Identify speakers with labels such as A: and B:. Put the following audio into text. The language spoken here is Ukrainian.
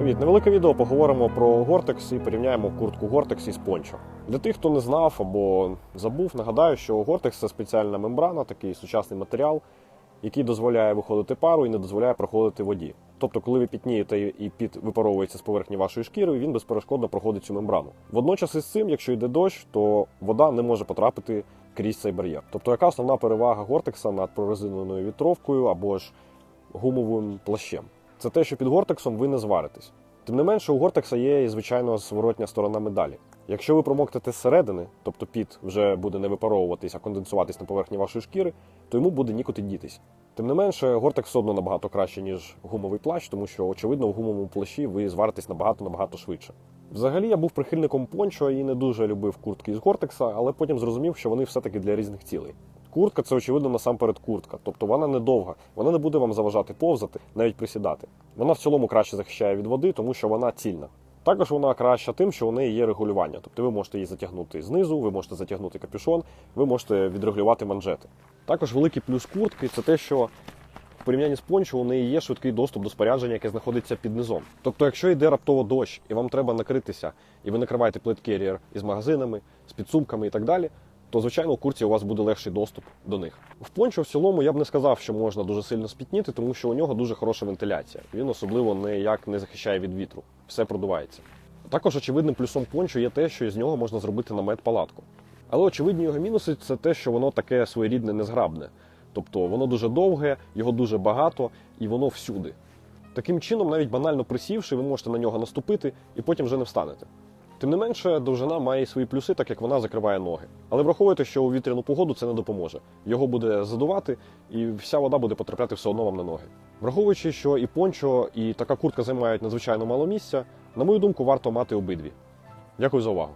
A: Привіт, невелике відео. Поговоримо про Гортекс і порівняємо куртку Гортекс із Пончо. Для тих, хто не знав або забув, нагадаю, що Гортекс це спеціальна мембрана, такий сучасний матеріал, який дозволяє виходити пару і не дозволяє проходити воді. Тобто, коли ви пітнієте і піт випаровується з поверхні вашої шкіри, він безперешкодно проходить цю мембрану. Водночас із цим, якщо йде дощ, то вода не може потрапити крізь цей бар'єр. Тобто, яка основна перевага Гортекса над прорезиненою вітровкою або ж гумовим плащем? Це те, що під Гортексом ви не зваритесь. Тим не менше, у Гортекса є і звичайно зворотня сторона медалі. Якщо ви промокнете зсередини, тобто піт вже буде не випаровуватись, а конденсуватись на поверхні вашої шкіри, то йому буде нікуди дітись. Тим не менше, Гортекс одно набагато краще, ніж гумовий плащ, тому що, очевидно, в гумовому плащі ви зваритесь набагато-набагато швидше. Взагалі я був прихильником пончо і не дуже любив куртки із Гортекса, але потім зрозумів, що вони все-таки для різних цілей. Куртка це очевидно насамперед куртка, тобто вона недовга, вона не буде вам заважати повзати, навіть присідати. Вона в цілому краще захищає від води, тому що вона цільна. Також вона краща тим, що у неї є регулювання. Тобто ви можете її затягнути знизу, ви можете затягнути капюшон, ви можете відрегулювати манжети. Також великий плюс куртки це те, що в порівнянні з пончо у неї є швидкий доступ до спорядження, яке знаходиться під низом. Тобто, якщо йде раптово дощ і вам треба накритися, і ви накриваєте плиткерієр із магазинами, з підсумками і так далі, то звичайно у курці у вас буде легший доступ до них. В пончо в цілому я б не сказав, що можна дуже сильно спітніти, тому що у нього дуже хороша вентиляція. Він особливо ніяк не захищає від вітру, все продувається. Також очевидним плюсом пончо є те, що із нього можна зробити намет палатку. Але очевидні його мінуси це те, що воно таке своєрідне незграбне. Тобто воно дуже довге, його дуже багато і воно всюди. Таким чином, навіть банально присівши, ви можете на нього наступити і потім вже не встанете. Тим не менше, довжина має свої плюси, так як вона закриває ноги. Але враховуйте, що у вітряну погоду це не допоможе. Його буде задувати, і вся вода буде потрапляти все одно вам на ноги. Враховуючи, що і пончо, і така куртка займають надзвичайно мало місця, на мою думку, варто мати обидві. Дякую за увагу.